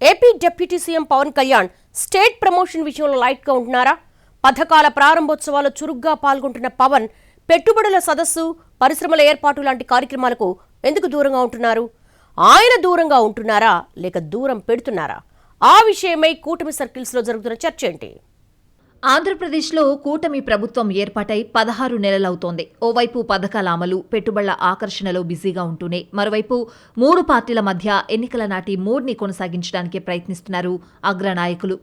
AP deputy CM Pawan Kalyan state promotion విషయంలో లైట్గా ఉంటున్నారా? పథకాల ప్రారంభోత్సవాల్లో చురుగ్గా పాల్గొంటున్న పవన్ పెట్టుబడుల సదస్సు పరిశ్రమల ఏర్పాటు లాంటి కార్యక్రమాలకు ఎందుకు దూరంగా ఉంటున్నారు? ఆయన దూరంగా ఉంటున్నారా లేక దూరం పెడుతున్నారా? ఆ విషయమై కూటమి సర్కిల్స్లో జరుగుతున్న చర్చ ఏంటి? ఆంధ్రప్రదేశ్లో కూటమి ప్రభుత్వం ఏర్పాటై పదహారు నెలలవుతోంది. ఓవైపు పథకాల అమలు పెట్టుబడుల ఆకర్షణలో బిజీగా ఉంటూనే మరోవైపు మూడు పార్టీల మధ్య ఎన్నికల నాటి మూడ్ని కొనసాగించడానికి ప్రయత్నిస్తున్నారు అగ్రనాయకులు.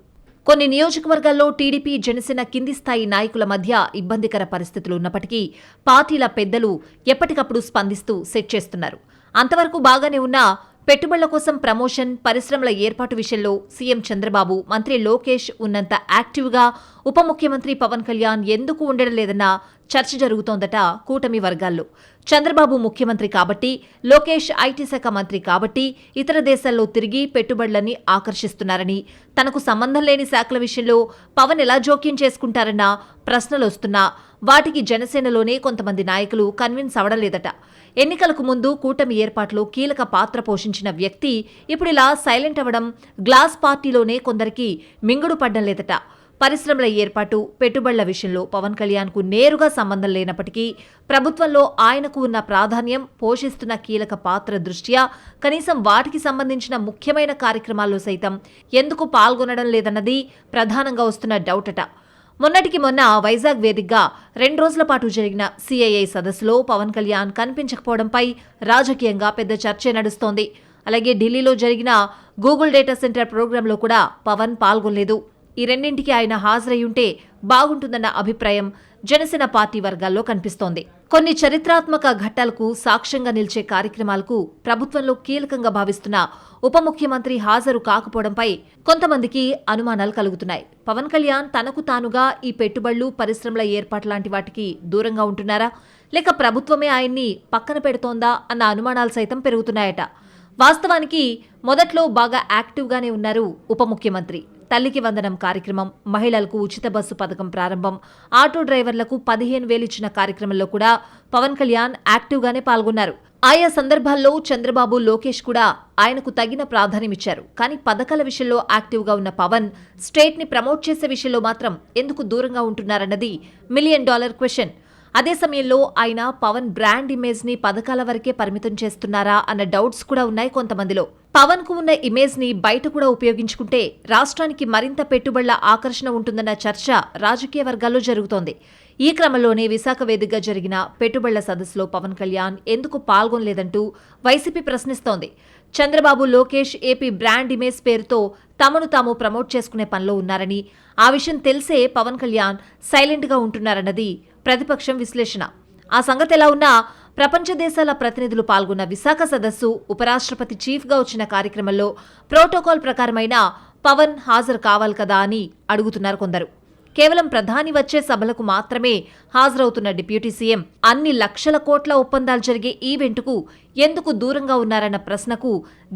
కొన్ని నియోజకవర్గాల్లో టీడీపీ జనసేన కింది స్థాయి నాయకుల మధ్య ఇబ్బందికర పరిస్థితులు ఉన్నప్పటికీ పార్టీల పెద్దలు ఎప్పటికప్పుడు స్పందిస్తూ సెట్ చేస్తున్నారు. అంతవరకు బాగానే ఉన్న పెట్టుబడుల కోసం ప్రమోషన్ పరిశ్రమల ఏర్పాటు విషయంలో సీఎం చంద్రబాబు మంత్రి లోకేష్ ఉన్నంత యాక్టివ్గా ఉప ముఖ్యమంత్రి పవన్ కళ్యాణ్ ఎందుకు ఉండడం లేదన్న చర్చ జరుగుతోందట కూటమి వర్గాల్లో. చంద్రబాబు ముఖ్యమంత్రి కాబట్టి లోకేష్ ఐటీ శాఖ మంత్రి కాబట్టి ఇతర దేశాల్లో తిరిగి పెట్టుబడులని ఆకర్షిస్తున్నారని తనకు సంబంధం లేని శాఖల విషయంలో పవన్ ఎలా జోక్యం చేసుకుంటారన్న ప్రశ్నలు వస్తున్నా వాటికి జనసేనలోనే కొంతమంది నాయకులు కన్విన్స్ అవడలేదట ఎన్నికలకు ముందు కూటమి ఏర్పాట్లో కీలక పాత్ర పోషించిన వ్యక్తి ఇప్పుడు ఇలా సైలెంట్ అవ్వడం గ్లాస్ పార్టీలోనే కొందరికి మింగుడు పడ్డం లేదట పరిశ్రమల ఏర్పాటు పెట్టుబడుల విషయంలో పవన్ కళ్యాణ్కు నేరుగా సంబంధం లేనప్పటికీ ప్రభుత్వంలో ఆయనకు ఉన్న ప్రాధాన్యం పోషిస్తున్న కీలక పాత్ర దృష్ట్యా కనీసం వాటికి సంబంధించిన ముఖ్యమైన కార్యక్రమాల్లో సైతం ఎందుకు పాల్గొనడం లేదన్నది ప్రధానంగా వస్తున్న డౌట్ అట మొన్నటికి మొన్న వైజాగ్ వేదికగా రెండు రోజుల పాటు జరిగిన సిఐఐ సదస్సులో పవన్ కళ్యాణ్ కనిపించకపోవడంపై రాజకీయంగా పెద్ద చర్చ నడుస్తోంది. అలాగే ఢిల్లీలో జరిగిన గూగుల్ డేటా సెంటర్ ప్రోగ్రాంలో కూడా పవన్ పాల్గొనలేదు. ఈ రెండింటికి ఆయన హాజరై ఉంటే బాగుంటుందన్న అభిప్రాయం జనసేన పార్టీ వర్గాల్లో కనిపిస్తోంది. కొన్ని చరిత్రాత్మక ఘట్టాలకు సాక్ష్యంగా నిలిచే కార్యక్రమాలకు ప్రభుత్వంలో కీలకంగా భావిస్తున్న ఉప ముఖ్యమంత్రి హాజరు కాకపోవడంపై కొంతమందికి అనుమానాలు కలుగుతున్నాయి. పవన్ కళ్యాణ్ తనకు తానుగా ఈ పెట్టుబడులు పరిశ్రమల ఏర్పాటు లాంటి వాటికి దూరంగా ఉంటున్నారా? లేక ప్రభుత్వమే ఆయన్ని పక్కన పెడుతోందా అన్న అనుమానాలు సైతం పెరుగుతున్నాయట. వాస్తవానికి మొదట్లో బాగా యాక్టివ్గానే ఉన్నారు ఉప ముఖ్యమంత్రి. తల్లికి వందనం కార్యక్రమం మహిళలకు ఉచిత బస్సు పథకం ప్రారంభం ఆటో డ్రైవర్లకు పదిహేను వేలు ఇచ్చిన కార్యక్రమంలో కూడా పవన్ కళ్యాణ్ యాక్టివ్గానే పాల్గొన్నారు. ఆయా సందర్భాల్లో చంద్రబాబు లోకేష్ కూడా ఆయనకు తగిన ప్రాధాన్యమిచ్చారు కానీ పథకాల విషయంలో యాక్టివ్గా ఉన్న పవన్ స్టేట్ని ప్రమోట్ చేసే విషయంలో మాత్రం ఎందుకు దూరంగా ఉంటున్నారన్నది మిలియన్ డాలర్ క్వశ్చన్. అదే సమయంలో ఆయన పవన్ బ్రాండ్ ఇమేజ్ని పథకాల వరకే పరిమితం చేస్తున్నారా అన్న డౌట్స్ కూడా ఉన్నాయి కొంతమందిలో. పవన్కు ఉన్న ఇమేజ్ని బయట కూడా ఉపయోగించుకుంటే రాష్ట్రానికి మరింత పెట్టుబడుల ఆకర్షణ ఉంటుందన్న చర్చ రాజకీయ వర్గాల్లో జరుగుతోంది. ఈ క్రమంలోనే విశాఖ వేదికగా జరిగిన పెట్టుబడుల సదస్సులో పవన్ కళ్యాణ్ ఎందుకు పాల్గొనలేదంటూ YCP ప్రశ్నిస్తోంది. Chandrababu Lokesh AP brand image పేరుతో తమను తాము ప్రమోట్ చేసుకునే పనిలో ఉన్నారని ఆ విషయం తెలిసే పవన్ కళ్యాణ్ సైలెంట్గా ఉంటున్నారన్నది ప్రతిపక్షం విశ్లేషణ. ఆ సంగతి ఎలా ఉన్నా ప్రపంచ దేశాల ప్రతినిధులు పాల్గొన్న విశాఖ సదస్సు ఉపరాష్ట్రపతి చీఫ్గా వచ్చిన కార్యక్రమంలో ప్రోటోకాల్ ప్రకారమైన పవన్ హాజరు కావాలి కదా అని అడుగుతున్నారు కొందరు. కేవలం ప్రధాని వచ్చే సభలకు మాత్రమే హాజరవుతున్న డిప్యూటీ సీఎం అన్ని లక్షల కోట్ల ఒప్పందాలు జరిగే ఈవెంట్కు ఎందుకు దూరంగా ఉన్నారన్న ప్రశ్నకు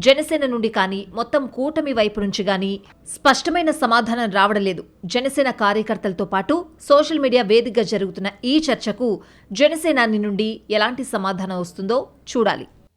జనసేన నుండి కానీ మొత్తం కూటమి వైపు నుంచి కానీ స్పష్టమైన సమాధానం రావడం లేదు. జనసేన కార్యకర్తలతో పాటు సోషల్ మీడియా వేదికగా జరుగుతున్న ఈ చర్చకు జనసేనాని నుండి ఎలాంటి సమాధానం వస్తుందో చూడాలి.